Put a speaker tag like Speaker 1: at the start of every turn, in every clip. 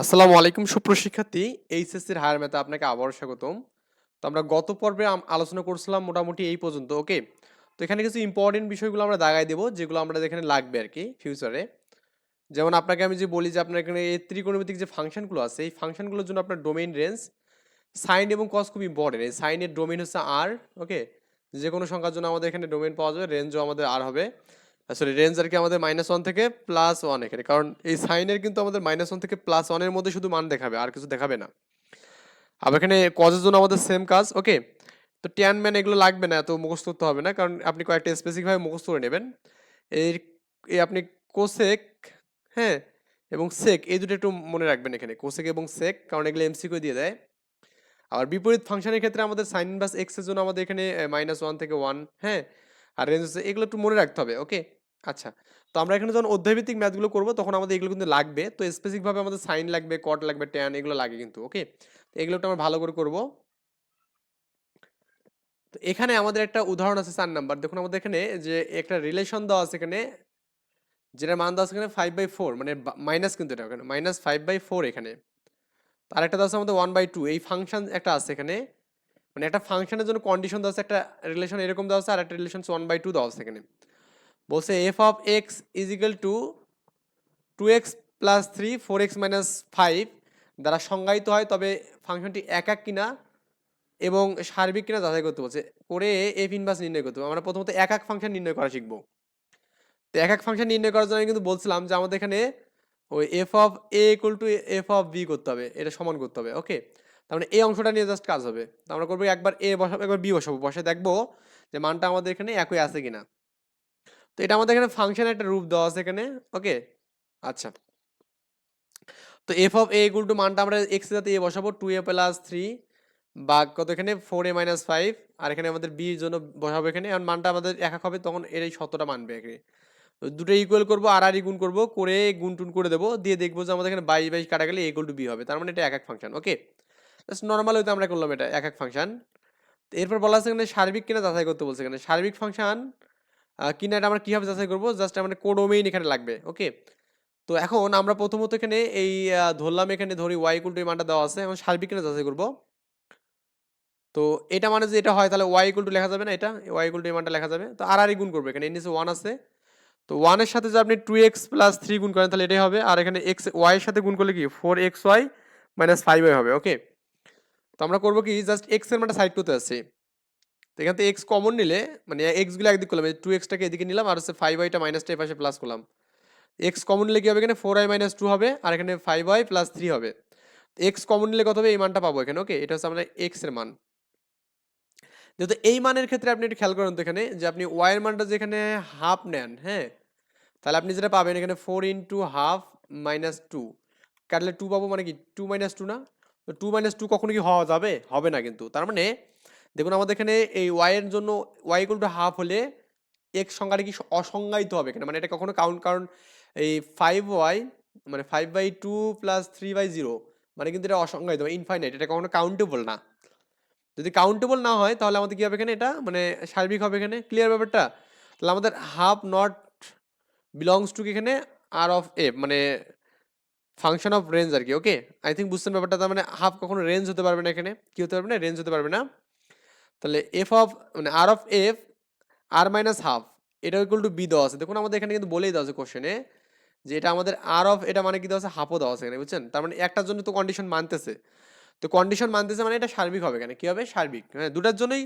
Speaker 1: আসসালামু আলাইকুম সুপ্রশিক্ষার্থী এইচএসসির হায়ার ম্যাথে আপনাকে আবারও স্বাগতম। তো আমরা গত পর্বে আলোচনা করছিলাম মোটামুটি এই পর্যন্ত, ওকে? তো এখানে কিছু ইম্পর্টেন্ট বিষয়গুলো আমরা দাগাই দেবো, যেগুলো আমরা এখানে লাগবে আর কি ফিউচারে যেমন আপনাকে আমি যে বলি যে আপনার এখানে এই ত্রিকোণমিতিক যে ফাংশনগুলো আছে, এই ফাংশনগুলোর জন্য আপনার ডোমেইন রেঞ্জ সাইন এবং কস খুব ইম্পর্টেন্ট এই সাইনের ডোমেইন হচ্ছে আর ওকে? যে কোনো সংখ্যার জন্য আমাদের এখানে ডোমেইন পাওয়া যাবে রেঞ্জও আমাদের আর হবে। সরি রেঞ্জ আর কি আমাদের মাইনাস ওয়ান থেকে প্লাস ওয়ান এখানে। কারণ এই সাইনের কিন্তু আমাদের মাইনাস ওয়ান থেকে প্লাস ওয়ানের মধ্যে শুধু মান দেখাবে, আর কিছু দেখাবে না। আবার এখানে কজের জন্য আমাদের সেম কাজ ওকে তো ট্যান ম্যান এগুলো লাগবে না, এত মুখস্থ করতে হবে না, কারণ আপনি কয়েকটা স্পেসিফিকভাবে মুখস্থ করে নেবেন। এর এই আপনি কোসেক হ্যাঁ এবং সেক এই দুটো একটু মনে রাখবেন এখানে কোসেক এবং সেক কারণ এগুলো এমসিকিউ দিয়ে দেয়। আবার বিপরীত ফাংশনের ক্ষেত্রে আমাদের সাইন ইনভার্স এক্সের জন্য আমাদের এখানে মাইনাস ওয়ান থেকে ওয়ান হ্যাঁ? আর রেঞ্জ এগুলো একটু মনে রাখতে হবে ওকে আচ্ছা তো আমরা এখানে যখন অধ্যায়ভিত্তিক ম্যাথগুলো করব, তখন আমাদের এগুলো কিন্তু লাগবে। তো স্পেসিফিকভাবে আমাদের সাইন লাগবে কট লাগবে ট্যান এগুলো লাগে কিন্তু ওকে তো এগুলো আমরা ভালো করে করব। তো এখানে আমাদের একটা উদাহরণ আছে চার নাম্বার দেখুন আমাদের এখানে যে একটা রিলেশন দেওয়া আছে এখানে যেটা মান দেওয়া আছে এখানে ফাইভ বাই ফোর মানে মাইনাস কিন্তু এটা ওখানে মাইনাস ফাইভ বাই ফোর এখানে। আর একটা দেওয়া আছে আমাদের ওয়ান বাই টু এই ফাংশন একটা আছে এখানে মানে একটা ফাংশনের জন্য কন্ডিশন দেওয়া আছে, একটা রিলেশন এরকম দেওয়া আছে আর একটা রিলেশন ওয়ান বাই টু দেওয়া আছে এখানে। বলছে F of X is equal to two X plus three four X minus five দ্বারা সংজ্ঞায়িত হয়, তবে ফাংশনটি এক এক কিনা এবং সার্বিক কিনা যাচাই করতে বলছে। করে এফ ইনভার্স নির্ণয় করতে হবে। আমরা প্রথমত এক এক ফাংশন নির্ণয় করা শিখব। তো এক এক ফাংশন নির্ণয় করার জন্য আমি কিন্তু বলছিলাম যে আমাদের এখানে ওই F of A equal to F of B করতে হবে, এটা সমান করতে হবে ওকে তার মানে এই অংশটা নিয়ে জাস্ট কাজ হবে। তো আমরা করব একবার এ বসাবো, একবার বি বসাবো, বসে দেখব যে মানটা আমাদের এখানে একই আছে কিনা। তো এটা আমাদের এখানে ফাংশনের একটা রূপ দেওয়া আছে এখানে ওকে আচ্ছা। তো F of A equal to মানটা আমরা এক্স সাথে এ বসাবো টু এ প্লাস থ্রি বা কত এখানে? ফোর এ মাইনাস ফাইভ আর এখানে আমাদের বির জন্য বসাবো এখানে আর মানটা আমাদের এক এক হবে, তখন এর এই শতটা মানবে এখানে। দুটো ইকুয়াল করব, আর আর গুণ করব, করে গুণ টুন করে দেবো, দিয়ে দেখব যে আমাদের এখানে বাইশ বাইশ কাটা গেলে ইকুয়াল টু বি হবে, তার মানে এটা এক এক ফাংশন ওকে জাস্ট নর্মাল হয়তো আমরা করলাম এটা, এক এক ফাংশন এরপর বলা আছে এখানে সার্বিক কিনা, যাচাই করতে বলছে এখানে। সার্বিক ফাংশন কিনা এটা আমরা কীভাবে যাচাই করব? জাস্ট আমাদের কোডোমেইন এখানে লাগবে ওকে তো এখন আমরা প্রথমত এখানে এই ধরলাম এখানে ধরি ওয়াই ইকুয়াল টু মানটা দেওয়া আছে, এখন সার্বিক কিনা যাচাই করব। তো এটা মানে যে এটা হয়, তাহলে ওয়াই ইকুয়াল টু লেখা যাবে না এটা? ওয়াই ইকুয়াল টু মানটা লেখা যাবে। তো আর আর গুণ করব, এখানে নিচে ওয়ান আছে। তো ওয়ানের সাথে যদি আপনি টু এক্স প্লাস থ্রি গুণ করেন, তাহলে এটাই হবে। আর এখানে এক্স ওয়াই এর সাথে গুণ করলে কি? Four X Y minus five Y হবে ওকে তো আমরা করব কি? জাস্ট এক্সের মানটা সাইড করতে আসছি তো এখান থেকে এক্স কমন নিলে মানে এক্সগুলো একদিক করলাম টু এক্সটাকে এদিকে নিলাম, আর হচ্ছে ফাইভ ওয়াইটা মাইনাসটা এই পাশে প্লাস করলাম। এক্স কমন নিলে কী হবে এখানে? ফোর আই মাইনাস টু হবে, আর এখানে ফাইভ ওয়াই প্লাস থ্রি হবে। এক্স কমন নিলে কত হবে? এই মানটা পাবো এখানে ওকে এটা হচ্ছে আমরা এক্সের মান। যেহেতু এই মানের ক্ষেত্রে আপনি একটু খেয়াল করেন তো এখানে, যে আপনি ওয়াই এর মানটা যেখানে হাফ নেন হ্যাঁ? তাহলে আপনি যেটা পাবেন এখানে four into half minus two কাটলে টু পাবো মানে কি? টু মাইনাস টু না? তো টু মাইনাস টু কখনো কি হওয়া যাবে? হবে না কিন্তু। তার মানে দেখুন, আমাদের এখানে এই ওয়াইয়ের জন্য ওয়াই ইকুয়াল টু হাফ হলে এক্স সংখ্যাটা কি অসংজ্ঞায়িত হবে এখানে? মানে এটা কখনো কাউন্ট কারণ এই ফাইভ ওয়াই মানে five by two plus three by zero মানে কিন্তু এটা অসংজ্ঞায়িত ইনফাইনাইট এটা কখনো কাউন্টেবল না। যদি কাউন্টেবল না হয়, তাহলে আমাদের কী হবে এখানে এটা? মানে সার্বিক হবে এখানে ক্লিয়ার ব্যাপারটা? তাহলে আমাদের হাফ নট বিলংস টু এখানে? আর অফ এফ মানে ফাংশন অফ রেঞ্জ আর কি ওকে আই থিঙ্ক বুঝছেন ব্যাপারটা? তার মানে হাফ কখনো রেঞ্জ হতে পারবে না এখানে, কি হতে পারবে না? রেঞ্জ হতে পারবে না। তাহলে এফ অফ মানে R of f R minus half এটা ইকুয়াল টু বি দেওয়া আছে। দেখুন, আমাদের এখানে কিন্তু বলেই দেওয়া আছে কোশ্চেনে যে এটা আমাদের আর অফ এটা মানে কি দেওয়া আছে? হাফও দেওয়া আছে এখানে, বুঝছেন? তার মানে একটার জন্য তো কন্ডিশন মানতেছে। তো কন্ডিশন মানতেছে মানে এটা সার্বিক হবে এখানে। কী হবে? সার্বিক। হ্যাঁ দুটার জন্যই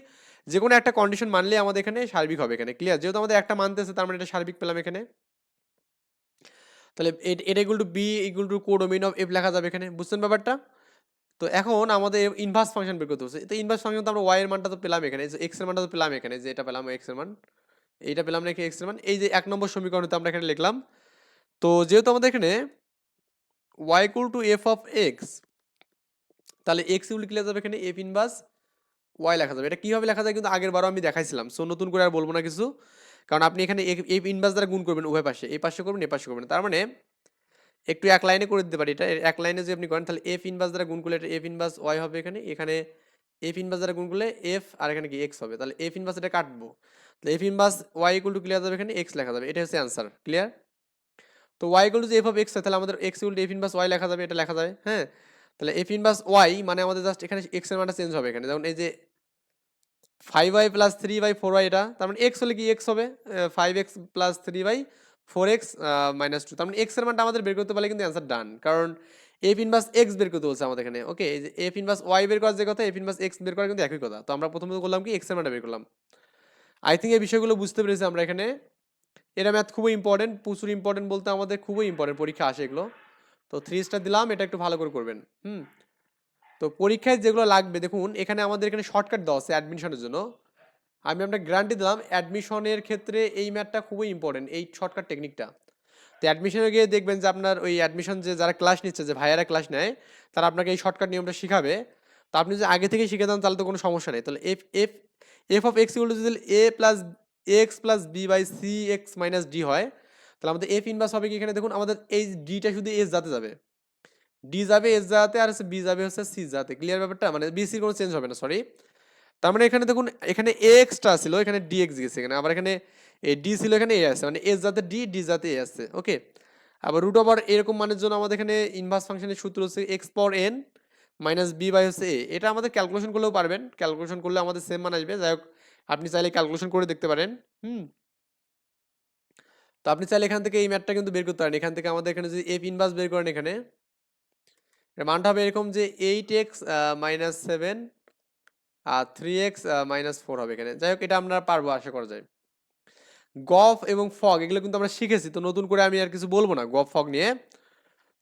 Speaker 1: যে কোনো একটা কন্ডিশন মানলে আমাদের এখানে সার্বিক হবে এখানে। ক্লিয়ার যেহেতু আমাদের একটা মানতেছে, তার মানে এটা সার্বিক পেলাম এখানে। তাহলে এটা equal to B equal to codomain of f লেখা যাবে এখানে। বুঝছেন ব্যাপারটা? তো এখন আমাদের ইনভার্স ফাংশন বের করতে হচ্ছে তো ইনভার্স ফাংশন তো আমরা ওয়াই এর মানটা তো পেলাম এখানে এক্সের মানটা তো পেলাম এখানে যে এটা পেলাম এক্সের মান, এইটা পেলাম নাকি এক্সের মান, এই যে এক নম্বর সমীকরণে আমরা এখানে লিখলাম। তো যেহেতু আমাদের এখানে y equal to f of x তাহলে এক্স ইকুয়াল কি লেখা যাবে এখানে? এফ ইনভার্স ওয়াই লেখা যাবে। এটা কীভাবে লেখা যায় কিন্তু আগের বারও আমি দেখাইছিলাম সো নতুন করে আর বলব না কিছু। কারণ আপনি এখানে এফ ইনভার্স দ্বারা গুণ করবেন উভয় পাশে এই পাশে করবেন এই পাশে করবেন তার মানে একটু এক লাইনে করে দিতে পারি। এটা এক লাইনে যদি আপনি করেন, তাহলে এফ ইনভার্স দ্বারা গুণ করলে এটা এফ ইনভার্স ওয়াই হবে এখানে। এখানে এফ ইনভার্স দ্বারা গুণ করলে এফ আর এখানে কি এক্স হবে? তাহলে এফ ইনভার্স এটা কাটবো। তাহলে f inverse y equal to clear যাবে এখানে এক্স লেখা যাবে। এটা হচ্ছে অ্যান্সার ক্লিয়ার তো y equal to f of x তাহলে আমাদের x equal to f inverse y লেখা যাবে, এটা লেখা যাবে হ্যাঁ? তাহলে এফ ইনভার্স ওয়াই মানে আমাদের জাস্ট এখানে এক্সের মানটা চেঞ্জ হবে এখানে। যেমন এই যে five y plus three by four y এটা, তার মানে এক্স হলে কি এক্স হবে? Five x plus three by four x minus two তার মানে এক্সের মানটা আমাদের বের করতে পারলে কিন্তু অ্যান্সার ডান কারণ এফ ইনভার্স এক্স বের করতে বলছে আমাদের এখানে ওকে এই যে এফ ইনভার্স ওয়াই বের করার যে কথা এফ ইনভার্স এক্স বের করা কিন্তু একই কথা। তো আমরা প্রথমত করলাম কি? এক্সের মানটা বের করলাম। আই থিঙ্ক এই বিষয়গুলো বুঝতে পেরেছি আমরা এখানে। এটা ম্যাথ খুবই ইম্পর্টেন্ট প্রচুর ইম্পর্টেন্ট বলতে আমাদের খুবই ইম্পর্টেন্ট পরীক্ষা আসে এগুলো। তো থ্রি স্টার দিলাম, এটা একটু ভালো করে করবেন, হুম? তো পরীক্ষায় যেগুলো লাগবে, দেখুন, এখানে আমাদের এখানে শর্টকাট দেওয়া আছে অ্যাডমিশনের জন্য। আমি আপনার গ্যারান্টি দিলাম অ্যাডমিশনের ক্ষেত্রে এই ম্যাথটা খুবই ইম্পর্টেন্ট এই শর্টকাট টেকনিকটা তো অ্যাডমিশনে গিয়ে দেখবেন যে আপনার ওই অ্যাডমিশন যে যারা ক্লাস নিচ্ছে, যে ভাইয়ারা ক্লাস নেয়, তারা আপনাকে এই শর্টকাট নিয়মটা শিখাবে। তো আপনি যদি আগে থেকে শিখে দেন তাহলে তো কোনো সমস্যা নেই। তাহলে f f f of x equal to যদি a plus x plus b by c x minus d হয়, তাহলে আমাদের এফ ইনভার্স হবে কি এখানে? দেখুন, আমাদের এই ডিটা শুধু এস যাতে যাবে। ডি যাবে এস যাতে আর হচ্ছে বি যাবে হচ্ছে সি যাতে ক্লিয়ার ব্যাপারটা? মানে বি সির কোনো চেঞ্জ হবে না সরি তার মানে এখানে দেখুন, এখানে এ এক্সটা ছিল, এখানে ডি এক্স গেছে এখানে, আবার এখানে এ ডি ছিল, এখানে এ আছে মানে এস যাতে ডি ডি যাতে এ আছে ওকে আবার রুট ওভার এরকম মানের জন্য আমাদের এখানে ইনভার্স ফাংশনের সূত্র হচ্ছে এক্স পর এন মাইনাস বি বাই হচ্ছে এ এটা আমাদের ক্যালকুলেশন করলেও পারবেন ক্যালকুলেশন করলে আমাদের সেম মান আসবে, যাই হোক, আপনি চাইলে ক্যালকুলেশন করে দেখতে পারেন, হুম? তো আপনি চাইলে এখান থেকে এই ম্যাথটা কিন্তু বের করতে পারেন, এখান থেকে আমাদের এখানে যদি এফ ইনভার্স বের করেন এখানে মানটা হবে এরকম যে এইট এক্স মাইনাস সেভেন আর থ্রি এক্স মাইনাস ফোর হবে এখানে। যাই হোক, এটা আমরা পারব, আশা করা যায়। গফ এবং ফগ, এগুলো কিন্তু আমরা শিখেছি, তো নতুন করে আমি আর কিছু বলব না গফ, ফগ নিয়ে।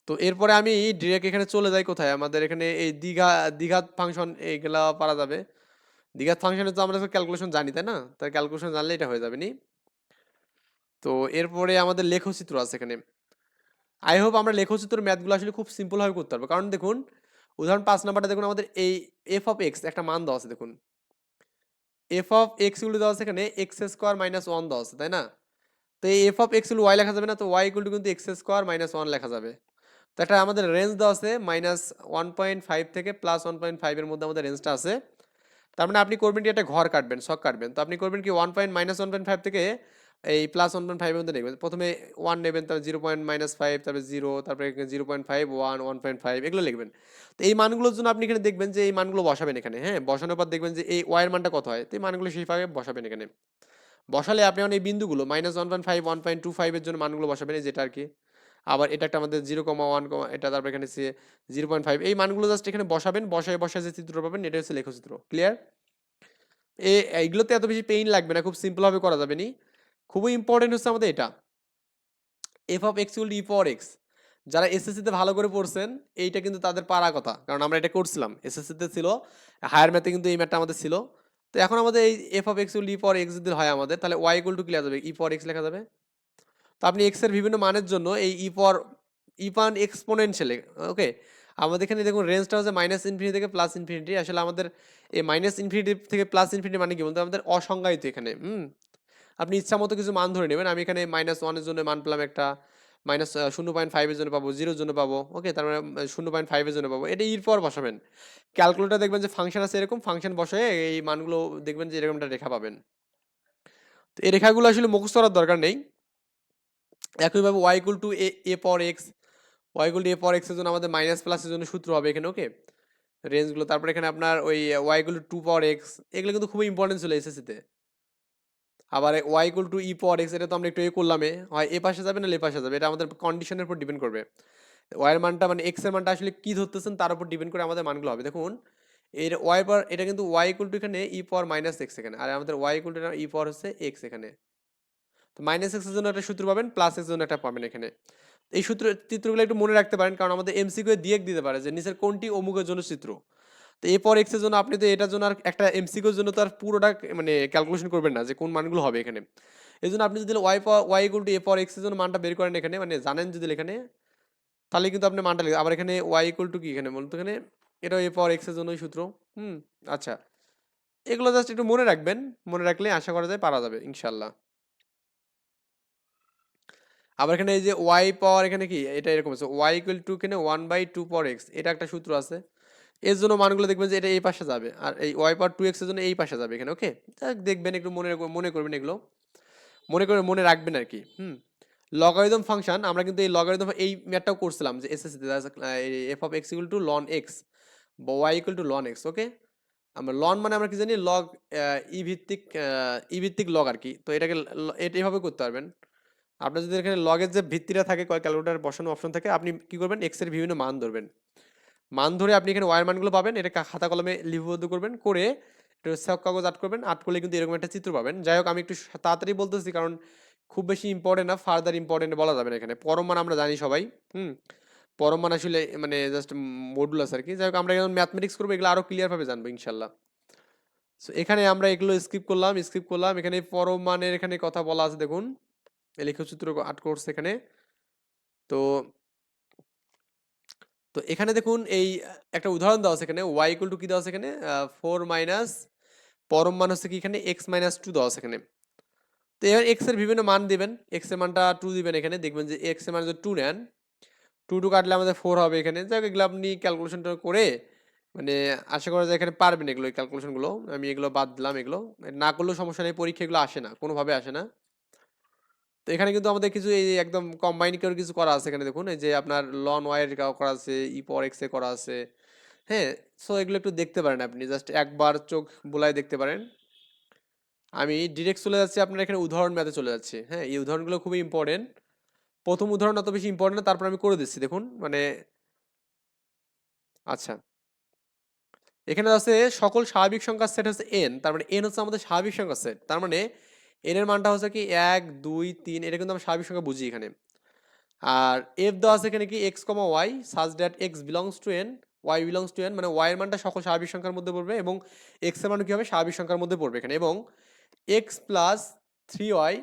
Speaker 1: তো এরপরে আমি ডিরেক্ট এখানে চলে যাই কোথায়? আমাদের এখানে এই দীঘা দীঘাত ফাংশন এইগুলা পারা যাবে। দীঘাত ফাংশনে তো আমরা ক্যালকুলেশন জানি, তাই না? তার ক্যালকুলেশন জানলে এটা হয়ে যাবে নি। তো এরপরে আমাদের লেখচিত্র আছে এখানে। আই হোপ আমরা লেখচিত্র ম্যাথগুলো আসলে খুব সিম্পলভাবে করতে পারব। কারণ দেখুন উদাহরণ পাঁচ নাম্বারটা দেখুন, আমাদের এই এফ অফ এক্স একটা মান দেওয়া আছে, দেখুন। এফ অফ এক্সগুলো দেওয়া আছে এখানে এক্স স্কোয়ার মাইনাস ওয়ান দেওয়া আছে, তাই না? তো এই এফ অফ এক্সগুলো ওয়াই লেখা যাবে না, তো ওয়াই টু কিন্তু এক্স স্কোয়ার মাইনাস ওয়ান লেখা যাবে। তো একটা আমাদের রেঞ্জ দেওয়া আছে মাইনাস ওয়ান পয়েন্ট ফাইভ থেকে প্লাস ওয়ান পয়েন্ট ফাইভের মধ্যে আমাদের রেঞ্জটা আছে। তার মানে আপনি করবেন কি, একটা ঘর কাটবেন, শখ কাটবেন। তো আপনি করবেন কি one point minus one point five থেকে এই প্লাস ওয়ান পয়েন্ট ফাইভের মধ্যে নেবেন প্রথমে ওয়ান নেবেন, তারপর জিরো পয়েন্ট মাইনাস ফাইভ তারপরে জিরো তারপরে zero point five one one point five এগুলো লিখবেন। তো এই মানগুলোর জন্য আপনি এখানে দেখবেন যে এই মানগুলো বসাবেন এখানে হ্যাঁ? বসানোর পর দেখবেন যে এই ওয়াইয়ের মানটা কত হয়? তো এই মানগুলো সেইভাবে বসাবেন এখানে। বসালে আপনি এই বিন্দুগুলো minus one point five one point two ফাইভের জন্য মানগুলো বসাবেন যেটা আর কি। আবার এটা একটা আমাদের জিরো কমা ওয়ান কমা এটা তারপর এখানে জিরো পয়েন্ট ফাইভ এই মানগুলো জাস্ট এখানে বসাবেন, বসায় বসায় যে চিত্র পাবেন, এটা হচ্ছে লেখচিত্র। ক্লিয়ার এ, এইগুলোতে এত বেশি পেইন লাগবে না, খুব সিম্পলভাবে করা যাবে নি। খুবই ইম্পর্টেন্ট হচ্ছে আমাদের এটা। F of x equal four x যারা এসএসসিতে ভালো করে পড়ছেন, এইটা কিন্তু তাদের পারা কথা। কারণ আমরা এটা করছিলাম। এসএসসিতে ছিল হায়ার ম্যাথে কিন্তু এই ম্যাথটা আমাদের ছিল। তো এখন আমাদের এই f of x equal four x যদি হয় আমাদের, তাহলে ওয়াই ইকুয়াল টু কি লেখা যাবে? ই ফর এক্স লেখা যাবে? তো আপনি এক্সের বিভিন্ন মানের জন্য এই ই ফর ই পান এক্সপোনেনশিয়ালে ওকে আমাদের এখানে দেখুন রেঞ্জটা হচ্ছে মাইনাস ইনফিনিটি থেকে প্লাস ইনফিনিটি আসলে আমাদের এই মাইনাস ইনফিনিটি থেকে প্লাস ইনফিনিটি মানে কি বলতে? আমাদের অসংজ্ঞায়িত এখানে, হুম? আপনি ইচ্ছা মতো কিছু মান ধরে নেবেন। আমি এখানে মাইনাস ওয়ানের জন্য মান পেলাম একটা মাইনাস শূন্য পয়েন্ট ফাইভের জন্য পাবো জিরোর জন্য পাবো ওকে তার মানে শূন্য পয়েন্ট ফাইভের জন্য পাবো। এটা ইর পর বসাবেন। ক্যালকুলেটার দেখবেন যে ফাংশন আছে এরকম ফাংশন বসে এই মানগুলো দেখবেন যে এরকম একটা রেখা পাবেন। তো এই রেখাগুলো আসলে মুখস্থ করার দরকার নেই। একইভাবে y equal to a a power x y equal to a power এক্সের জন্য আমাদের মাইনাস প্লাসের জন্য সূত্র হবে এখানে ওকে রেঞ্জগুলো তারপর এখানে আপনার ওই y equal to power x এগুলো কিন্তু খুবই ইম্পর্টেন্ট ছিল এসএসসিতে আবার y equal to e power x এটা তো আমরা একটু এ করলামে হয় এ পাশে যাবে না লে পাশে যাবে, এটা আমাদের কন্ডিশনের উপর ডিপেন্ড করবে। ওয়াইয়ের মানটা মানে এক্সের মানটা আসলে কী ধরতেছেন তার উপর ডিপেন্ড করে আমাদের মানগুলো হবে। দেখুন, এর ওয়াই পাওয়ার এটা কিন্তু ওয়াই ইকুয়াল টু এখানে ই পাওয়ার মাইনাস এক্স এখানে, আর আমাদের y equal to e power হচ্ছে এক্স এখানে। তো মাইনাস এক্সের জন্য একটা সূত্র পাবেন প্লাস এক্সের জন্য একটা পাবেন এখানে। এই সূত্র, চিত্রগুলো একটু মনে রাখতে পারেন, কারণ আমাদের এমসিকিউ দিয়ে দিতে পারে যে নিচের কোনটি অমুকের জন্য চিত্র। তো এরপর এক্সের জন্য আপনি তো এটার জন্য আর একটা এমসিকিউর জন্য তো আর পুরোটা মানে ক্যালকুলেশন করবেন না যে কোন মানগুলো হবে এখানে। এই জন্য আপনি যদি y y equal to a power এক্সের জন্য মানটা বের করেন এখানে মানে জানেন যদি এখানে, তাহলে কিন্তু আপনি মানটা লিখবেন আবার এখানে ওয়াই ইকুয়াল টু কি এখানে বলুন তো এখানে? এটাও এ পর এক্সের জন্যই সূত্র। হুম আচ্ছা। এগুলো জাস্ট একটু মনে রাখবেন, মনে রাখলে আশা করা যায় পারা যাবে ইনশাল্লাহ আবার এখানে এই যে ওয়াই পাওয়ার এখানে কি? এটা এরকম আছে। ওয়াই ইকুয়াল টু এখানে one by two power x এটা একটা সূত্র আছে। এর জন্য মানগুলো দেখবেন যে এটা এই পাশে যাবে। আর এই ওয়াই পাওয়ার টু এক্সের জন্য এই পাশে যাবে এখানে ওকে দেখবেন একটু মনে মনে করবেন এগুলো। মনে করে মনে রাখবেন আর কি, হুম? লগারিদম ফাংশন আমরা কিন্তু এই লগারিদম এই ম্যাথটাও করছিলাম যে SSC f of x equal to ln x বা y equal to ln x okay আমরা লন মানে আমরা কি জানি? লগ ই ভিত্তিক ই ভিত্তিক লগ আর কি। তো এটাকে এটা এইভাবে করতে পারবেন। আপনার যদি এখানে লগের যে ভিত্তিটা থাকে ক্যালকুলেটার বসানো অপশন থাকে, আপনি কি করবেন? এক্সের বিভিন্ন মান ধরবেন। মান ধরে আপনি এখানে ওয়ার মানগুলো পাবেন, এটা খাতা কলমে লিপিবদ্ধ করবেন, করে সব কাগজ আট করবেন আট করলে কিন্তু এরকম একটা চিত্র পাবেন। যাই হোক, আমি একটু তাড়াতাড়ি বলতেছি, কারণ খুব বেশি ইম্পর্টেন্ট না ফার্দার ইম্পর্টেন্ট বলা যাবে না এখানে। পরম মান আমরা জানি সবাই, হুম? পরম মান আসলে মানে জাস্ট মডুলাস আর কি। যাই হোক, আমরা এখন ম্যাথমেটিক্স করব, এগুলো আরও ক্লিয়ারভাবে জানব, ইনশাল্লাহ। সো এখানে আমরা এগুলো স্কিপ করলাম স্কিপ করলাম। এখানে পরম মানের এখানে কথা বলা আছে, দেখুন। লেখচিত্র আট করছে এখানে। তো তো এখানে দেখুন এই, একটা উদাহরণ দেওয়া আছে এখানে ওয়াই ইকুয়াল টু কি দেওয়া আছে এখানে? ফোর মাইনাস পরম মান হচ্ছে কি এখানে? এক্স মাইনাস টু দেওয়া আছে এখানে। তো এবার এক্সের বিভিন্ন মান দিবেন। এক্সের মানটা টু দিবেন এখানে। দেখবেন যে এক্সের মান যদি টু নেন টু টু কাটলে আমাদের ফোর হবে এখানে। যাই হোক, এগুলো আপনি ক্যালকুলেশনটা করে মানে আশা করা যায় এখানে পারবেন এগুলো ক্যালকুলেশনগুলো আমি এগুলো বাদ দিলাম এগুলো। না করলেও সমস্যা নেই পরীক্ষা এগুলো আসে না, কোনোভাবে আসে না। তো এখানে কিন্তু আমাদের কিছু এই একদম কম্বাইন করে কিছু করা আছে এখানে দেখুন, এই যে আপনার লন ওয়াইয়ের করা আছে ই পর এক্স করা আছে হ্যাঁ? সো এগুলো একটু দেখতে পারেন আপনি জাস্ট একবার চোখ বুলাই দেখতে পারেন। আমি ডিরেক্ট চলে যাচ্ছি, আপনার এখানে উদাহরণ ম্যাথে চলে যাচ্ছি হ্যাঁ? এই উদাহরণগুলো খুবই ইম্পর্টেন্ট প্রথম উদাহরণ অত বেশি ইম্পর্টেন্ট না, তারপর আমি করে দিচ্ছি, দেখুন মানে আচ্ছা। এখানে আছে সকল স্বাভাবিক সংখ্যার সেট হচ্ছে এন তার মানে এন হচ্ছে আমাদের স্বাভাবিক সংখ্যার সেট তার মানে এন এর মানটা হচ্ছে কি এক, দুই, তিন, এটা কিন্তু আমরা স্বাভাবিক সংখ্যা বুঝি এখানে। আর এফ দেওয়া আছে এখানে কি x comma y such that x belongs to N y belongs to N মানে ওয়াই এর মানটা সকল স্বাভাবিক সংখ্যার মধ্যে পড়বে এবং এক্সের মান কি হবে? স্বাভাবিক সংখ্যার মধ্যে পড়বে এখানে। এবং x plus three y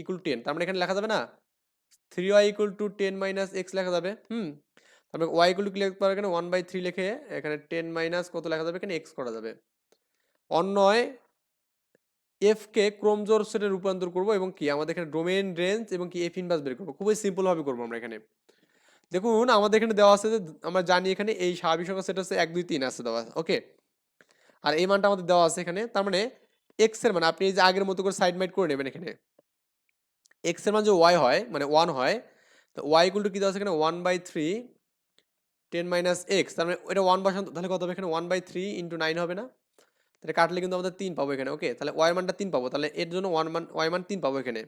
Speaker 1: equal ten তার মানে এখানে লেখা যাবে না? Three y equal to ten minus x লেখা যাবে, হুম? তারপরে ওয়াই ইকুয়াল টু লিখতে পারবে এখানে? ওয়ান বাই থ্রি লিখে এখানে টেন মাইনাস কত লেখা যাবে? এখানে এক্স করা যাবে। অন্যয় এফ কে ক্রোমজোর সেটে রূপান্তর করব এবং কি? আমাদের এখানে ডোমেন রেঞ্জ এবং কি এফ ইনভার্স বের করব। খুবই সিম্পল ভাবে করব আমরা এখানে। দেখুন, আমাদের এখানে দেওয়া আছে যে আমরা জানি এখানে এই স্বাভাবিক সংখ্যা সেট হচ্ছে এক, দুই, তিন আছে দেওয়া আছে ওকে আর এই মানটা আমাদের দেওয়া আছে এখানে, তার মানে এক্সের মানে আপনি এই যে আগের মতো করে সাইড মাইড করে নেবেন এখানে। এক্সের মান যে ওয়াই হয় মানে ওয়ান হয়, তো ওয়াই ইকুয়াল কি দেওয়া আছে এখানে? One by three ten minus x তার মানে এটা ওয়ান বসান, তাহলে কত হবে এখানে? One by three into nine হবে না? তাহলে কাটলে কিন্তু আমাদের তিন পাবো এখানে ওকে তাহলে ওয়াই মানটা তিন পাবো, তাহলে এর জন্য ওয়ান মান ওয়াই মান তিন পাবো এখানে।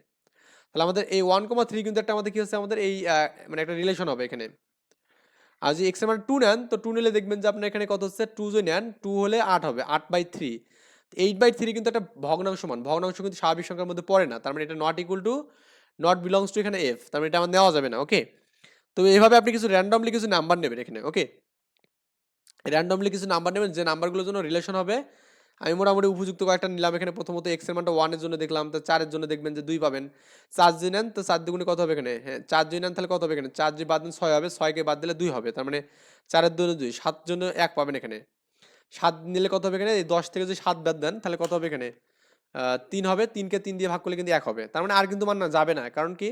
Speaker 1: তাহলে আমাদের এই ওয়ান কমা থ্রি কিন্তু একটা আমাদের কী হচ্ছে, আমাদের এই মানে একটা রিলেশন হবে এখানে। আর যদি এক্স মান টু নেন, তো টু নিলে দেখবেন যে আপনার এখানে কত হচ্ছে টু যদি নেন টু হলে আট হবে, আট by three eight by three কিন্তু একটা ভগ্নাংশ মান, ভগ্নাংশ কিন্তু স্বাভাবিক সংখ্যার মধ্যে পড়ে না, তার মানে এটা not equal to not belongs to এখানে এফ তার মানে এটা আমার নেওয়া যাবে না ওকে তো এইভাবে আপনি কিছু র্যান্ডমলি কিছু নাম্বার নেবেন এখানে ওকে র্যান্ডমলি কিছু নাম্বার নেবেন, যে নাম্বারগুলোর জন্য রিলেশন হবে আমি মোটামুটি উপযুক্ত কয়েকটা নিলাম। এখানে প্রথমত এক্সের মানটা ওয়ানের জন্য দেখলাম, তো চারের জন্য দেখবেন যে দুই পাবেন। চার যদি নেন, তো চার দুগুণে কত হবে এখানে? হ্যাঁ চার যদি নেন, তাহলে কত হবে এখানে? চার যদি বাদ দেন ছয় হবে, ছয়কে বাদ দিলে দুই হবে, তার মানে চারের জন্য দুই, সাত জন্য এক পাবেন এখানে। সাত নিলে কত হবে এখানে? দশ থেকে যদি সাত বাদ দেন, তাহলে কত হবে এখানে? তিন হবে, তিনকে তিন দিয়ে ভাগ করলে কিন্তু এক হবে। তার মানে আর কিন্তু মান না, যাবে না, কারণ কি?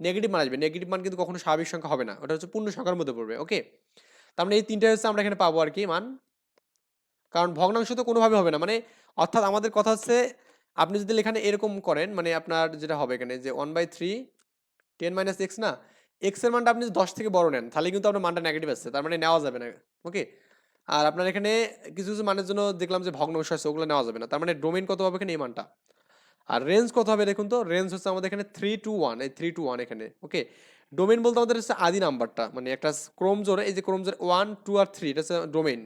Speaker 1: নেগেটিভ মান আসবে। নেগেটিভ মান কিন্তু কখনো স্বাভাবিক সংখ্যা হবে না, ওটা হচ্ছে পূর্ণ সংখ্যার মধ্যে পড়বে ওকে তার মানে এই তিনটা হচ্ছে আমরা এখানে পাবো আর কি মান। কারণ ভগ্নাংশ তো কোনোভাবে হবে না। মানে অর্থাৎ আমাদের কথা হচ্ছে, আপনি যদি এখানে এরকম করেন মানে আপনার যেটা হবে এখানে যে one by three ten minus x না এক্সের মানটা আপনি দশ থেকে বড় নেন, তাহলে কিন্তু আপনার মানটা নেগেটিভ আসছে তার মানে নেওয়া যাবে না ওকে আর আপনার এখানে কিছু কিছু মানের জন্য দেখলাম যে ভগ্নাংশ আছে, ওগুলো নেওয়া যাবে না, তার মানে ডোমেন কত হবে এখানে এই মানটা? আর রেঞ্জ কত হবে দেখুন তো রেঞ্জ হচ্ছে আমাদের এখানে থ্রি টু ওয়ান এই থ্রি টু ওয়ান এখানে ওকে ডোমেন বলতে আমাদের হচ্ছে আদি নাম্বারটা মানে একটা ক্রোম জোরে এই যে ক্রোম জোর ওয়ান টু আর থ্রি এটা হচ্ছে ডোমেন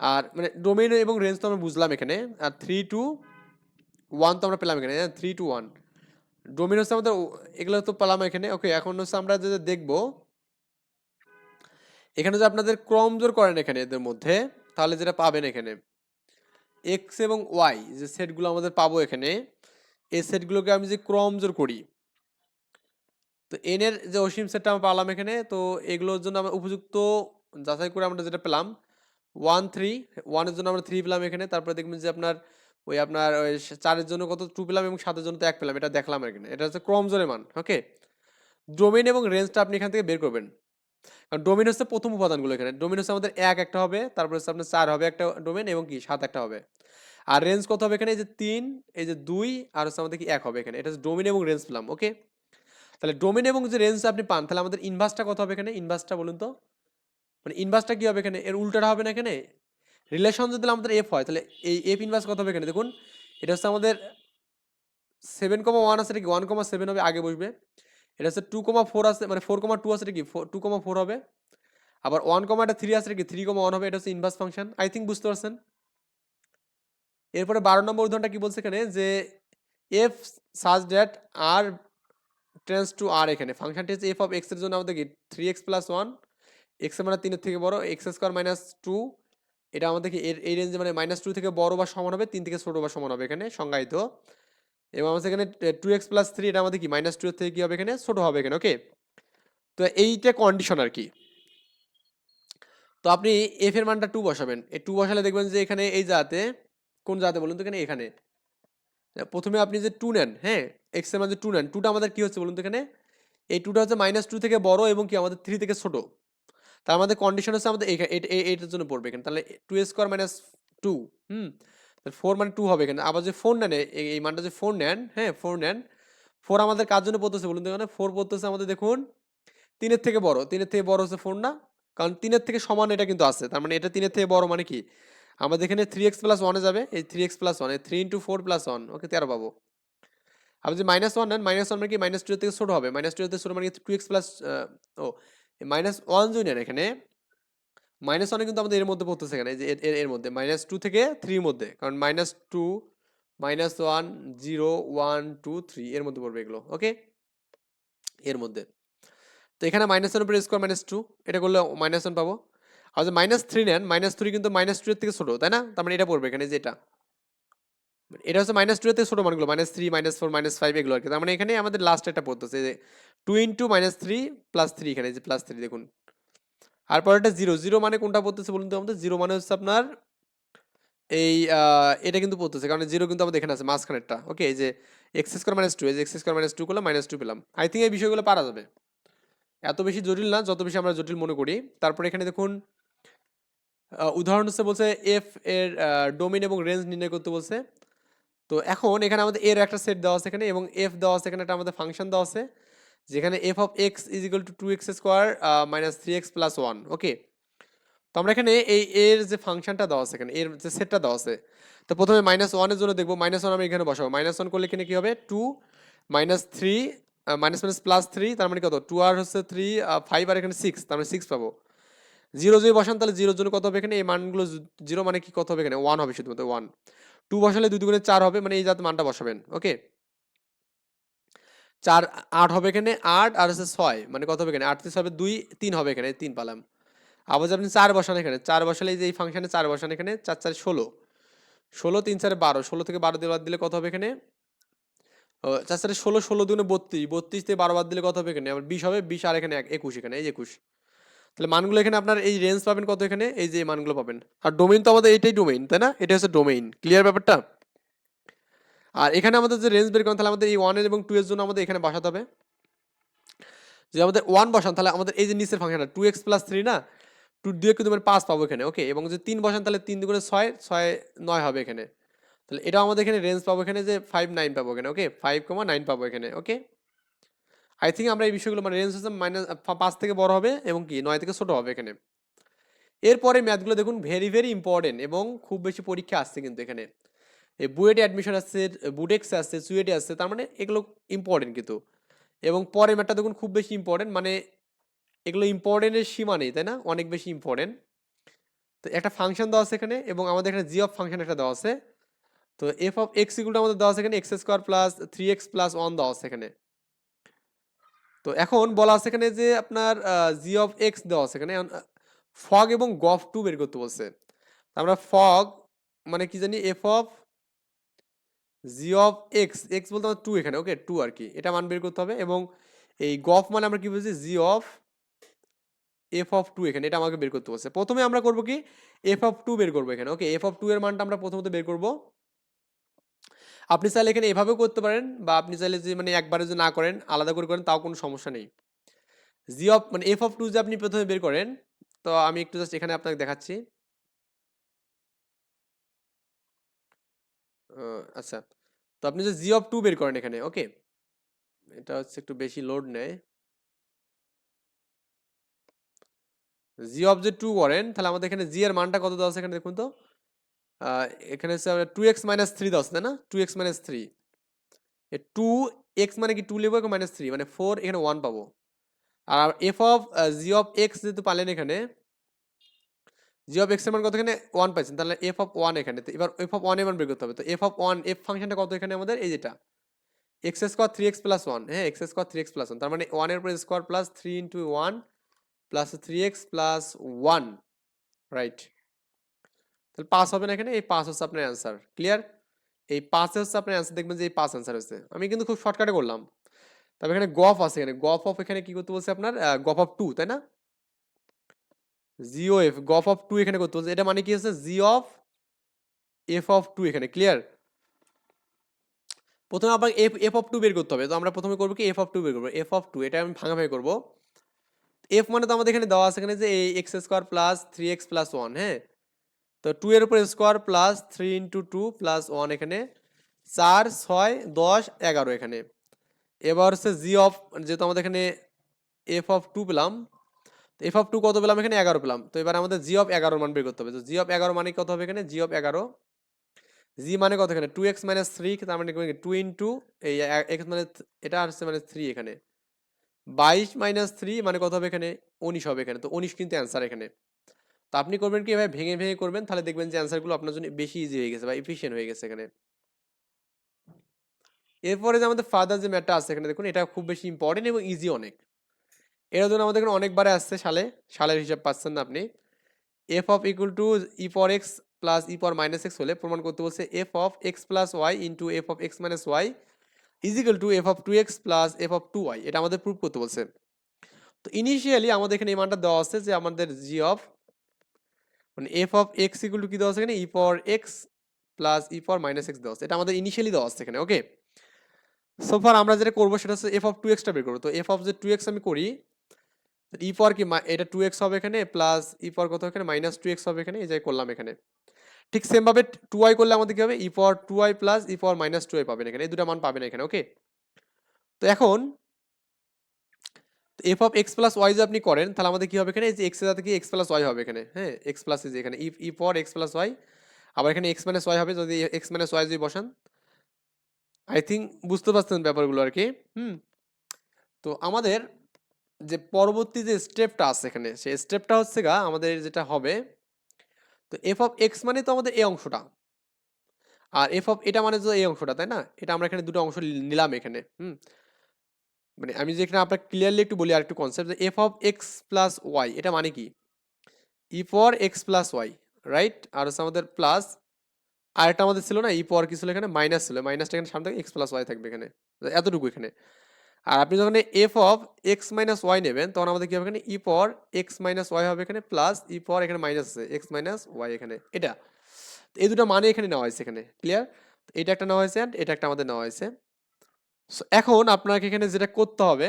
Speaker 1: আর মানে ডোমেন এবং রেঞ্জ তো আমরা বুঝলাম এখানে। আর থ্রি টু ওয়ান তো আমরা পেলাম এখানে থ্রি টু ওয়ান ডোমেন হচ্ছে আমাদের এগুলো তো পেলাম এখানে। ওকে এখন হচ্ছে আমরা যে দেখব, এখানে যে আপনাদের ক্রম জোর করেন এখানে এদের মধ্যে, তাহলে যেটা পাবেন এখানে এক্স এবং ওয়াই যে সেটগুলো আমাদের পাবো এখানে, এই সেটগুলোকে আমি যে ক্রম জোর করি, তো এনের যে অসীম সেটটা আমরা পালাম এখানে, তো এগুলোর জন্য আমরা উপযুক্ত যাচাই করে আমরা যেটা পেলাম ওয়ান থ্রি ওয়ানের জন্য আমরা থ্রি পেলাম এখানে। তারপরে দেখবেন যে আপনার ওই আপনার ওই চারের জন্য কত টু পেলাম এবং সাতের জন্য তো এক পেলাম। এটা দেখলাম এখানে এটা হচ্ছে ক্রম জোরের মান ওকে ডোমেন এবং রেঞ্জটা আপনি এখান থেকে বের করবেন। কারণ ডোমেন হচ্ছে প্রথম উপাদানগুলো এখানে। ডোমেন হচ্ছে আমাদের এক একটা হবে, তারপরে হচ্ছে আপনার চার হবে একটা ডোমেন এবং কি সাত একটা হবে। আর রেঞ্জ কত হবে এখানে? এই যে তিন, এই যে দুই, আর হচ্ছে আমাদের কি এক হবে এখানে। এটা হচ্ছে ডোমিন এবং রেঞ্জ পেলাম ওকে তাহলে ডোমিন এবং যে রেঞ্জ আপনি পান, তাহলে আমাদের ইনভার্সটা কত হবে এখানে? ইনভার্সটা বলুন তো। মানে ইনভার্সটা কী হবে এখানে? এর উল্টাটা হবে না এখানে? রিলেশন যদি আমাদের এফ হয়, তাহলে এই এফ ইনভার্স কত হবে এখানে? দেখুন, এটা হচ্ছে আমাদের সেভেন কমা ওয়ান আছে, এটা কি ওয়ান কমা সেভেন হবে? আগে বসবে। এটা হচ্ছে টু কমা ফোর আছে মানে ফোর কমা টু আছে কি? টু কমা ফোর হবে। আবার ওয়ান কমা এটা থ্রি আছে কি? থ্রি কমা ওয়ান হবে, এটা হচ্ছে ইনভার্স ফাংশন আই থিঙ্ক বুঝতে পারছেন? এরপরে বারো নম্বর উদাহরণটা কি বলছে এখানে? যে f such that R tends to R এখানে। ফাংশনটি হচ্ছে এফ অফ এক্সের জন্য আমাদের কি? Three x plus one x মানে তিনের থেকে বড় এক্স স্কোয়ার মাইনাস টু এটা আমাদের কি এর, এই রেঞ্জে মানে মাইনাস টু থেকে বড় বা সমান হবে, তিন থেকে ছোটো বা সমান হবে এখানে সংজ্ঞায়িত। এবং আমাদের এখানে টু এক্স প্লাস থ্রি এটা আমাদের কি মাইনাস টু এর থেকে কী হবে এখানে? ছোটো হবে এখানে ওকে তো এইটা কন্ডিশন আর কি। তো আপনি এফ এর মানটা টু বসাবেন। এই টু বসালে দেখবেন যে এখানে এই জাতে, কোন জাতে বলুন তো এখানে? এখানে। প্রথমে আপনি যে টু নেন হ্যাঁ? এক্সের মান যে টু নেন টুটা আমাদের কি হচ্ছে বলুন তো এখানে? এই টুটা হচ্ছে মাইনাস টু থেকে বড় এবং কি আমাদের থ্রি থেকে ছোট। তার আমাদের কন্ডিশন হচ্ছে আমাদের এইটার জন্য পড়বে এখানে। তাহলে টু স্কোয়ার মাইনাস টু হুম? তাহলে ফোর মানে টু হবে এখানে। আবার যে ফোর নেন এই- মানটা যে ফোর নেন হ্যাঁ ফোর নেন ফোর আমাদের কার জন্য পড়তেছে বলুন তো এখানে? ফোর পড়তেছে আমাদের দেখুন, তিনের থেকে বড়। তিনের থেকে বড় হচ্ছে ফোর না, কারণ তিনের থেকে সমান এটা কিন্তু আছে। তার মানে এটা তিনের থেকে বড় মানে কি? আমাদের এখানে থ্রি এক্স প্লাস ওয়ানে যাবে, এই থ্রি এক্স প্লাস ওয়ান এই three into four plus one okay তেরো পাবো। আপনি যে মাইনাস ওয়ান নেন মাইনাস ওয়ান মানে কি? মাইনাস টু থেকে ছোটো হবে। মাইনাস টু থেকে ছোটো মানে টু এক্স প্লাস ও মাইনাস ওয়ান জুনিয়ার এখানে মাইনাস ওয়ানে কিন্তু আমাদের এর মধ্যে পড়তেছে এখানে যে এর- এর মধ্যে মাইনাস টু থেকে থ্রির মধ্যে, কারণ minus two minus one zero one two three এর মধ্যে পড়বে এগুলো ওকে এর মধ্যে। তো এখানে মাইনাস ওয়ান উপরে স্কোয়ার মাইনাস টু এটা করলে মাইনাস ওয়ান পাবো। আর যে মাইনাস থ্রি নেন মাইনাস থ্রি কিন্তু মাইনাস টু এর থেকে ছোটো, তাই না? তার মানে এটা পড়বে এখানে যে এটা এটা হচ্ছে মাইনাস টু ছোটো মানগুলো minus three minus four minus five এগুলো আর কি। তার মানে এখানে আমাদের লাস্ট একটা পড়তেছে, যে two into minus three plus three এখানে, যে প্লাস থ্রি দেখুন। আর পরেরটা জিরো জিরো মানে কোনটা পড়তেছে বলুন তো আমাদের? জিরো মানে হচ্ছে আপনার এই এটা কিন্তু পড়তেছে, কারণ জিরো কিন্তু আমাদের এখানে আছে মাঝখানেরটা ওকে এই যে এক্স স্কোয়ার মাইনাস টু এই যে এক্স স্কোয়ার মাইনাস টু করলে মাইনাস টু পেলাম। আই থিঙ্ক এই বিষয়গুলো পারা যাবে। এত বেশি জটিল না, যত বেশি আমরা জটিল মনে করি। তারপরে এখানে দেখুন উদাহরণ হচ্ছে বলছে এফ এর ডোমিন এবং রেঞ্জ নির্ণয় করতে বলছে। তো এখন এখানে আমাদের এর একটা সেট দেওয়া আছে এখানে এবং এফ দেওয়া আছে এখানে একটা আমাদের ফাংশন দেওয়া আছে, যেখানে f of x is equal to two x square minus three x plus one okay তো আমরা এখানে এই এর যে ফাংশনটা দেওয়া আছে এখানে, এর যে সেটটা দেওয়া আছে, তো প্রথমে মাইনাস ওয়ানের জন্য দেখব মাইনাস ওয়ান আমি এখানে বসাবো মাইনাস ওয়ান করলে এখানে কি হবে? Two minus three minus minus plus three তার মানে কত? টু আর হচ্ছে থ্রি ফাইভ আর এখানে সিক্স তার মানে সিক্স পাবো। জিরো যদি বসান তাহলে জিরোর জন্য কত হবে এখানে? এই মানগুলো জিরো মানে কি কত হবে এখানে? ওয়ান হবে শুধুমাত্র ওয়ান টু বসালে দুই দুগুণে চার হবে মানে এই জাত মানটা বসাবেন, ওকে? চার, আট হবে এখানে আট আর হচ্ছে ছয় মানে কত হবে এখানে? আট হবে দুই, তিন হবে এখানে তিন পালাম। আবার আপনি চার বসান এখানে, চার বসালে এই যে এই ফাংশনে চার বসান এখানে, চার চার, ষোলো। ষোলো, তিন, চারে বারো, ষোলো থেকে বারো দিয়ে বাদ দিলে কত হবে এখানে? চার, চারে ষোলো ষোলো দুগুণে বত্রিশ বত্রিশ থেকে বারো বাদ দিলে কত হবে এখানে? আবার বিশ হবে, বিশ আর এখানে এক- একুশ, এখানে, এই একুশ। তাহলে মানগুলো এখানে আপনার এই রেঞ্জ পাবেন কত এখানে? এই যে মানগুলো পাবেন। আর ডোমেইন তো আমাদের এইটাই ডোমেইন তাই না? এটা হচ্ছে ডোমেইন ক্লিয়ার ব্যাপারটা? আর এখানে আমাদের যে রেঞ্জ বের করেন, তাহলে আমাদের এই ওয়ানের এবং টু এর জন্য আমাদের এখানে বসাতে হবে। যদি আমাদের ওয়ান বসান, তাহলে আমাদের এই যে নিচের ফাংশনটা টু এক্স প্লাস থ্রি না? টু দিয়ে কিন্তু মানে পাঁচ পাবো এখানে ওকে এবং যদি তিন বসান, তাহলে তিন দুগুণে ছয় ছয়, নয় হবে এখানে। তাহলে এটা আমাদের এখানে রেঞ্জ পাবো এখানে যে ফাইভ নাইন পাবো এখানে ওকে ফাইভ কমা নাইন পাবো এখানে ওকে আই থিঙ্ক আমরা এই বিষয়গুলো মানে রেঞ্জ হচ্ছে মাইনাস পাঁচ থেকে বড় হবে এবং কি, নয় থেকে ছোট হবে এখানে। এরপরে ম্যাথগুলো দেখুন ভেরি ভেরি ইম্পর্টেন্ট এবং খুব বেশি পরীক্ষা আসছে কিন্তু এখানে। এই বুয়েটে অ্যাডমিশন আসছে বুডেক্সে আসছে, সুয়েটে আসছে, তার মানে এগুলো ইম্পর্টেন্ট কিন্তু। এবং পরের ম্যাথটা দেখুন, খুব বেশি ইম্পর্টেন্ট মানে এগুলো ইম্পর্টেন্টের সীমা নেই, তাই না? অনেক বেশি ইম্পর্টেন্ট তো একটা ফাংশন দেওয়া আছে এখানে এবং আমাদের এখানে জি অফ ফাংশন একটা দেওয়া আছে। তো এফ অফ এক্স ইকুয়ালটা আমাদের দেওয়া আছে এখানে x square plus three x plus one দেওয়া আছে এখানে। তো এখন বলা আছে এখানে যে আপনার জি অফ এক্স দেওয়া আছে এখানে। ফগ এবং গফ টু বের করতে বলছে। আমরা ফগ মানে কি জানি? F of g of x x বলতে আমার টু এখানে ওকে টু আর কি। এটা মান বের করতে হবে এবং এই গফ মানে আমরা কি বলছি g of f of two এখানে, এটা আমাকে বের করতে বলছে। প্রথমে আমরা করব কি? এফ অফ টু বের করব এখানে ওকে এফ অফ টু এর মানটা আমরা প্রথমত বের করব। আপনি চাইলে এখানে এভাবেও করতে পারেন বা আপনি চাইলে যে মানে একবারে যদি না করেন, আলাদা করে করেন, তাও কোনো সমস্যা নেই। জি অফ মানে এফ অফ টু যে আপনি প্রথমে বের করেন, তো আমি একটু জাস্ট এখানে আপনাকে দেখাচ্ছি। আচ্ছা। তো আপনি যে জি অফ টু বের করেন এখানে ওকে এটা হচ্ছে একটু বেশি লোড নেয়। জি অফ যে টু করেন, তাহলে আমাদের এখানে জি এর মানটা কত দেওয়া আছে এখানে দেখুন তো? এখানে হচ্ছে আমরা টু এক্স মাইনাস থ্রি আছে তাই না? Two x minus three two x মানে কি টু লিখব মাইনাস থ্রি মানে ফোর এখানে ওয়ান পাবো। আর f of g of x যেহেতু পালেন এখানে জি অফ এক্সের মান কত এখানে ওয়ান পাইছেন। তাহলে এফ অফ ওয়ান এখানে। তো এবার এফ অফ ওয়ানের মান বের করতে হবে। তো এফ অফ ওয়ান এফ ফাংশনটা কত এখানে আমাদের? এই যেটা। X square three x plus one হ্যাঁ x square three x plus one তার মানে ওয়ানের উপরে square plus three into one plus three x plus one right তাহলে পাস হবে না এখানে, এই পাস হচ্ছে আপনার অ্যান্সার ক্লিয়ার এই পাসে হচ্ছে আপনার অ্যান্সার দেখবেন যে এই পাস অ্যান্সার হচ্ছে আমি কিন্তু খুব শর্টকাটে করলাম। তবে এখানে গফ আছে এখানে। গফ অফ এখানে কি করতে বলছে আপনার? গফ অফ টু তাই না? জিও এফ গফ অফ টু এখানে করতে বলছে। এটা মানে কি হচ্ছে? G of f of two এখানে ক্লিয়ার প্রথমে আপনাকে এফ এফ অফ টু বের করতে হবে। তো আমরা প্রথমে করব কি? এফ অফ টু বের করব। এফ অফ টু এটা আমি ভাঙা ভাঙাভাঙি করব। এফ মানে তো আমাদের এখানে দেওয়া আছে এখানে যে এই x square plus three x plus one হ্যাঁ? তো টু এর উপর square plus three into two plus one এখানে, চার, ছয়, দশ, এগারো এখানে। এবার হচ্ছে জি অফ যেহেতু আমাদের এখানে এফ অফ টু পেলাম এফ অফ টু কত পেলাম এখানে? এগারো পেলাম। তো এবার আমাদের জি অফ এগারোর মান বের করতে হবে। তো জি অফ এগারো মানে কত হবে এখানে? জি অফ এগারো। জি মানে কত এখানে? টু এক্স মাইনাস থ্রি তার মানে টু ইন্টু এই এক্স মানে এটা আসছে মানে থ্রি এখানে। বাইশ মাইনাস থ্রি মানে কত হবে এখানে? উনিশ হবে এখানে। তো উনিশ কিন্তু অ্যান্সার এখানে। তো আপনি করবেন কি? এভাবে ভেঙে ভেঙে করবেন, তাহলে দেখবেন যে অ্যান্সারগুলো আপনার জন্য বেশি ইজি হয়ে গেছে বা এফিসিয়েন্ট হয়ে গেছে এখানে। এরপরে যে আমাদের ফাদার যে ম্যাটটা আছে এখানে দেখুন, এটা খুব বেশি ইম্পর্টেন্ট এবং ইজি অনেক। এর জন্য আমাদের এখানে অনেকবারে আসছে সালে, সালের হিসাব পাচ্ছেন না আপনি। F of equal to e power x plus ই পর মাইনাস এক্স হলে প্রমাণ করতে বলছে f of x plus y into f of x minus y equal to f of two x plus f of two y এটা আমাদের prove করতে বলছে। তো ইনিশিয়ালি আমাদের এখানে এই মানটা দেওয়া আছে যে আমাদের জি অফ মানে f of x equal to কি দেওয়া আছে এখানে? ই পর এক্স প্লাস ই পর মাইনাস এক্স দেওয়া আছে। এটা আমাদের ইনিশিয়ালি দেওয়া আছে এখানে ওকে সোফার আমরা যেটা করব সেটা হচ্ছে এফ অফ টু এক্সটা বের করব। তো এফ অফ যে টু এক্স আমি করি ই পর কি মা- এটা টু এক্স হবে এখানে প্লাস ই পর কত এখানে? মাইনাস টু এক্স হবে এখানে, এই যে করলাম এখানে। ঠিক সেমভাবে টু ওয়াই করলে আমাদের কি হবে? ই পর টু ওয়াই প্লাস ই পর মাইনাস টু ওয়াই পাবেন এখানে। এই দুটো মান পাবেন এখানে ওকে তো এখন f of x plus y যে আপনি করেন, তাহলে আমাদের কী হবে এখানে? এই যে এক্সের সাথে কি এক্স প্লাস ওয়াই হবে এখানে? হ্যাঁ এক্স প্লাস যে এখানে। If E power x plus y আবার এখানে এক্স মাইনাস ওয়াই হবে যদি এক্স মাইনাস ওয়াই যদি বসান। আই থিঙ্ক বুঝতে পারছেন ব্যাপারগুলো আর কি। হুম। তো আমাদের যে পরবর্তী যে স্টেপটা আছে এখানে, সেই স্টেপটা হচ্ছে গা, আমাদের যেটা হবে, তো এফ অফ এক্স মানে তো আমাদের এই অংশটা। আর এফ অফ এটা মানে তো এই অংশটা, তাই না? এটা আমরা এখানে দুটো অংশ নিলাম এখানে। হুম। মানে আমি যে এখানে আপনার ক্লিয়ারলি একটু বলি আর একটু কনসেপ্ট যে f of x plus y এটা মানে কি? E power x plus y right আর হচ্ছে আমাদের প্লাস আর একটা আমাদের ছিল না ই পর কি ছিল এখানে? মাইনাস ছিল। মাইনাসটা এখানে সামনে এক্স প্লাস ওয়াই থাকবে এখানে। এতটুকু এখানে। আর আপনি যখন f of x minus y নেবেন, তখন আমাদের কি হবে এখানে? ই পর এক্স মাইনাস ওয়াই হবে এখানে প্লাস ই পর এখানে মাইনাস আছে এক্স মাইনাস ওয়াই এখানে। এটা। এই দুটো মানে এখানে নেওয়া হয়েছে এখানে ক্লিয়ার এটা একটা নেওয়া হয়েছে অ্যান্ড এটা একটা আমাদের নেওয়া হয়েছে। এখন আপনাকে এখানে যেটা করতে হবে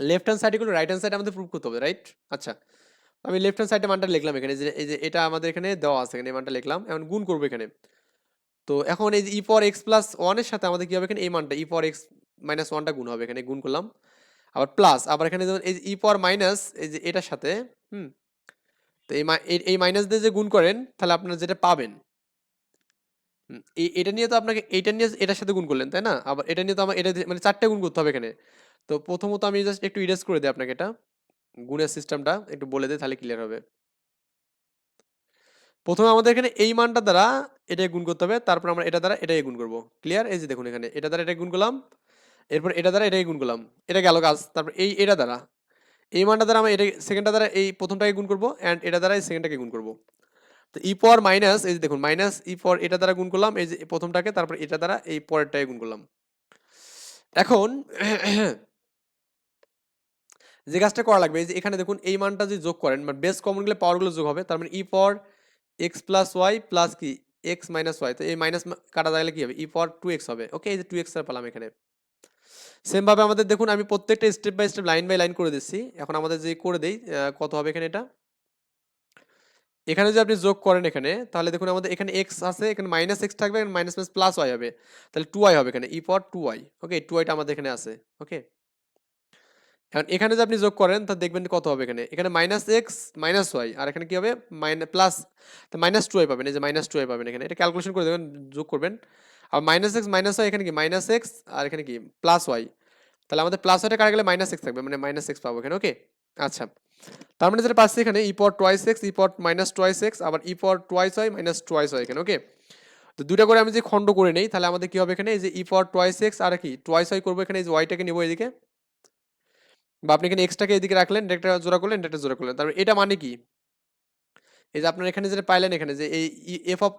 Speaker 1: লেফট হ্যান্ড সাইডে কোনো রাইট হ্যান্ড সাইড আমাদের প্রুভ করতে হবে রাইট আচ্ছা আমি লেফট হ্যান্ড সাইডে মানটা লিখলাম এখানে, যে এই যে এটা আমাদের এখানে দেওয়া আছে, এখানে মানটা লিখলাম, এখন গুণ করব এখানে। তো এখন এই যে ই পর এক্স প্লাস ওয়ানের সাথে আমাদের কি হবে এখানে? এই মানটা ই পর এক্স মাইনাস ওয়ানটা গুণ হবে এখানে, গুণ করলাম। আবার প্লাস আবার এখানে যেমন এই ই পর মাইনাস এই যে এটার সাথে, হুম, তো এই- এই মাইনাস দিয়ে যে গুণ করেন, তাহলে আপনারা যেটা পাবেন এটা নিয়ে তো আপনাকে এইটা নিয়ে এটার সাথে গুণ করলেন, তাই না? আবার এটা নিয়ে তো আমার, এটা মানে চারটে গুণ করতে হবে এখানে। তো প্রথমত আমি জাস্ট একটু ইরেজ করে দিই আপনাকে এটা। গুণের সিস্টেমটা একটু বলে দিই, তাহলে ক্লিয়ার হবে। প্রথমে আমাদের এখানে এই মানটা দ্বারা এটাই গুণ করতে হবে, তারপর আমরা এটা দ্বারা এটাই গুণ করব। ক্লিয়ার এই যে দেখুন এখানে, এটা দ্বারা এটাই গুণ করলাম, এরপর এটা দ্বারা এটাই গুণ করলাম। এটা গেল কাজ, তারপর এই, এটা দ্বারা। এই মানটা দ্বারা আমরা এটা সেকেন্ডটা দ্বারা এই প্রথমটাকে গুণ করব অ্যান্ড এটা দ্বারা এই সেকেন্ডটাকে গুণ করব। তো ই পর মাইনাস এই যে দেখুন মাইনাস ই পর এটা দ্বারা গুণ করলাম, এই যে প্রথমটাকে, তারপর এটা দ্বারা এই পরেরটাকে গুণ করলাম। এখন যে কাজটা করা লাগবে, এই যে এখানে দেখুন, এই মানটা যদি যোগ করেন মানে বেস কমন গেলে পাওয়ারগুলো যোগ হবে, তার মানে e power x plus y plus কি? এক্স মাইনাস ওয়াই তো এই মাইনাস কাটা গেলে কি হবে? ই পর টু এক্স হবে। ওকে এই যে টু এক্স পেলাম এখানে। সেম ভাবে আমাদের দেখুন, আমি প্রত্যেকটা step by step line by line করে দিচ্ছি। এখন আমাদের যে করে দেই কত হবে এখানে এটা? এখানে যদি আপনি যোগ করেন এখানে, তাহলে দেখুন আমাদের এখানে এক্স আছে, এখানে মাইনাস এক্স থাকবে, এখানে মাইনাস মাইনাস প্লাস ওয়াই হবে। তাহলে টু ওয়াই হবে এখানে ই পর টু ওয়াই ওকে টু ওয়াইটা আমাদের এখানে আছে ওকে এখন এখানে যদি আপনি যোগ করেন, তাহলে দেখবেন কত হবে এখানে? এখানে মাইনাস এক্স মাইনাস ওয়াই আর এখানে কি হবে? Minus plus minus two y পাবেন, এই যে মাইনাস টু ওয়াই পাবেন এখানে। এটা ক্যালকুলেশন করে দেবেন যোগ করবেন। আর মাইনাস এক্স মাইনাস ওয়াই এখানে কি? মাইনাস এক্স আর এখানে কি? প্লাস ওয়াই তাহলে আমাদের প্লাস ওয়াইটা কাটা গেলে? মাইনাস এক্স থাকবে মানে মাইনাস এক্স পাবো এখানে ওকে আচ্ছা। তার মানে যেটা পাচ্ছি এখানে ই পর টোয়াইস এক্স ই পর মাইনাস টোয়াইস এক্স আবার ই পর twice y minus twice y এখানে ওকে তো দুটা করে আমি যে খণ্ড করে নেই, তাহলে আমাদের কি হবে এখানে? এই যে ই পর টোয়াইস এক্স আর কি? টোয়াইস ওয়াই করব এখানে, এই যে ওয়াইটাকে নিবো এদিকে। বা আপনি এখানে এক্সটাকে এদিকে রাখলেন একটা জোড়া করলেন একটা জোড়া করলেন। তারপর এটা মানে কি? এই যে আপনার এখানে যেটা পাইলেন এখানে, যে এই এফ অফ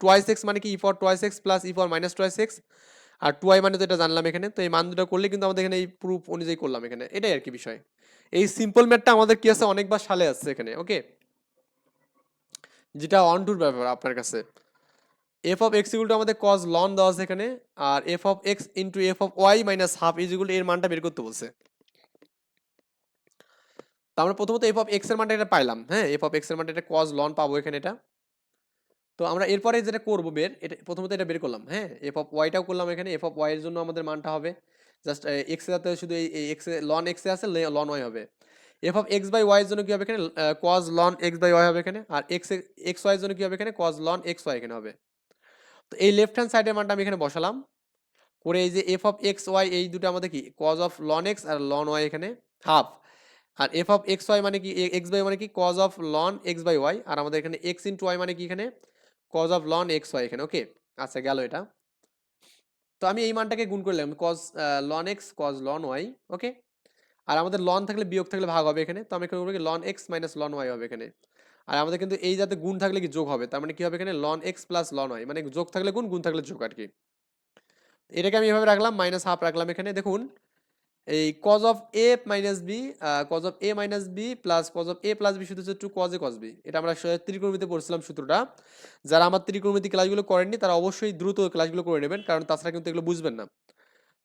Speaker 1: টোয়াইস এক্স মানে কি? E for twice x plus e for minus twice x R two i মানে তো এটা জানলাম এখানে, তো এই মান দুটো করলে কিন্তু আমাদের এখানে এই প্রুফ অনুযায়ী করলাম এখানে। এটাই আর কি বিষয়। এই সিম্পল ম্যাথটা আমাদের কি আছে? অনেকবার সালে আসছে এখানে ওকে যেটা অন টুর ব্যাপার আপনার কাছে। F of x equal to আমাদের কজ লন দেওয়া আছে এখানে, আর f of x into f of y minus half is equal এর মানটা বের করতে বলছে। তো আমরা প্রথমত এফ অফ এক্সের মানটা এটা পাইলাম হ্যাঁ? এফ অফ এক্সের মানটা এটা কজ লন পাবো এখানে এটা। তো আমরা এরপরে যেটা করব বের, এটা প্রথমত এটা বের করলাম হ্যাঁ? এফ অফ ওয়াইটাও করলাম এখানে এফ অফ ওয়াই এর জন্য আমাদের মানটা হবে জাস্ট এক্স যাতে শুধু এই এক্স লন এক্স আছে লন ওয়াই হবে। F of x by y এর জন্য কি হবে এখানে? Cos ln x by y হবে এখানে, আর এক্স এক্স ওয়াই এর জন্য কি হবে এখানে? কজ লন এক্স ওয়াই এখানে হবে। তো এই লেফট হ্যান্ড সাইডের মানটা আমি এখানে বসালাম, করে এই যে এফ অফ এক্স ওয়াই এই দুটো আমাদের কি? কজ অফ লন এক্স আর লন ওয়াই এখানে হাফ আর এফ অফ এক্স ওয়াই মানে কি? এক্স বাই মানে কি? Cos of ln x by y আর আমাদের এখানে এক্স ইন্টু ওয়াই মানে কি এখানে? Cos of ln x y এখানে ওকে আচ্ছা গেল এটা। তো আমি এই মানটাকে গুণ করে করলাম cos ln x cos ln y okay আর আমাদের লন থাকলে বিয়োগ থাকলে ভাগ হবে এখানে, তো আমি এখানে করব ln x minus ln y হবে এখানে। আর আমাদের কিন্তু এই যাতে গুণ থাকলে কি যোগ হবে, তার মানে কি হবে এখানে? Ln x plus ln y মানে যোগ থাকলে গুণ গুণ থাকলে যোগ আর কি। এটাকে আমি এভাবে রাখলাম মাইনাস হাফ রাখলাম এখানে, দেখুন। এই cos of a minus b cos of a minus b plus cos of a plus b শুধু হচ্ছে two cos a cos b এটা আমরা ত্রিকোণমিতিতে পড়ছিলাম সূত্রটা। যারা আমার ত্রিকোণমিতি ক্লাসগুলো করেননি, তারা অবশ্যই দ্রুত ক্লাসগুলো করে নেবেন, কারণ তাছাড়া কিন্তু এগুলো বুঝবেন না।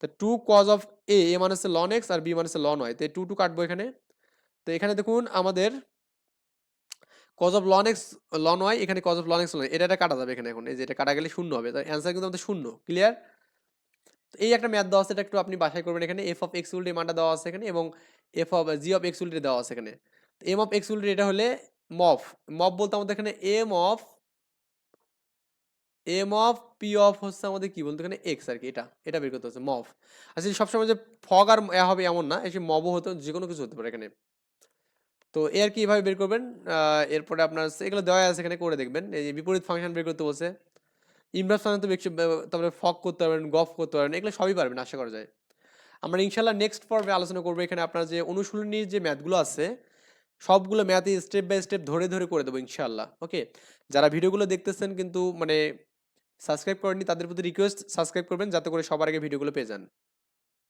Speaker 1: তো two cos of a a মানে হচ্ছে লন এক্স আর বি মানে হচ্ছে লন ওয়াই তো টু টু কাটবো এখানে। তো এখানে দেখুন আমাদের cos of ln x ln y এখানে cos of ln x ln এটা কাটা যাবে এখানে এখন। এই যে এটা কাটা গেলে শূন্য হবে, তার অ্যান্সার কিন্তু আমাদের শূন্য ক্লিয়ার এই একটা ম্যাথ দেওয়া আছে একটু আপনি বাসায় করবেন এখানে। এফ অফ এক্স উল্টে মানটা দেওয়া আছে এখানে এবং f of g of x উল্টে দেওয়া আছে এখানে। এম অফ এক্স উল্টে এটা হলে মফ মফ বলতে আমাদের এখানে m of m of p of হচ্ছে আমাদের কি বলতো? এখানে এক্স আর কি, এটা। এটা বের করতে হচ্ছে মফ আসলে সবসময় যে ফগ আর হবে এমন না এসে মবও হতো যে কোনো কিছু হতে পারে এখানে। তো এ আর কি এভাবে বের করবেন এরপরে আপনার এগুলো দেওয়া আছে এখানে, করে দেখবেন। এই বিপরীত ফাংশন বের করতে বলছে। ইমরাজ খান তো তারপরে ফক করতে পারবেন গফ করতে পারবেন এগুলো সবই পারবেন আশা করা যায়। আমরা ইনশাল্লাহ নেক্সট পর্বে আলোচনা করব, এখানে আপনার যে অনুশীলনীর যে ম্যাথগুলো আছে, সবগুলো ম্যাথই স্টেপ বাই স্টেপ ধরে ধরে করে দেবো ইনশাল্লাহ ওকে যারা ভিডিওগুলো দেখতেছেন কিন্তু মানে সাবস্ক্রাইব করেননি, তাদের প্রতি রিকোয়েস্ট সাবস্ক্রাইব করবেন, যাতে করে সবার আগে ভিডিওগুলো পেয়ে যান।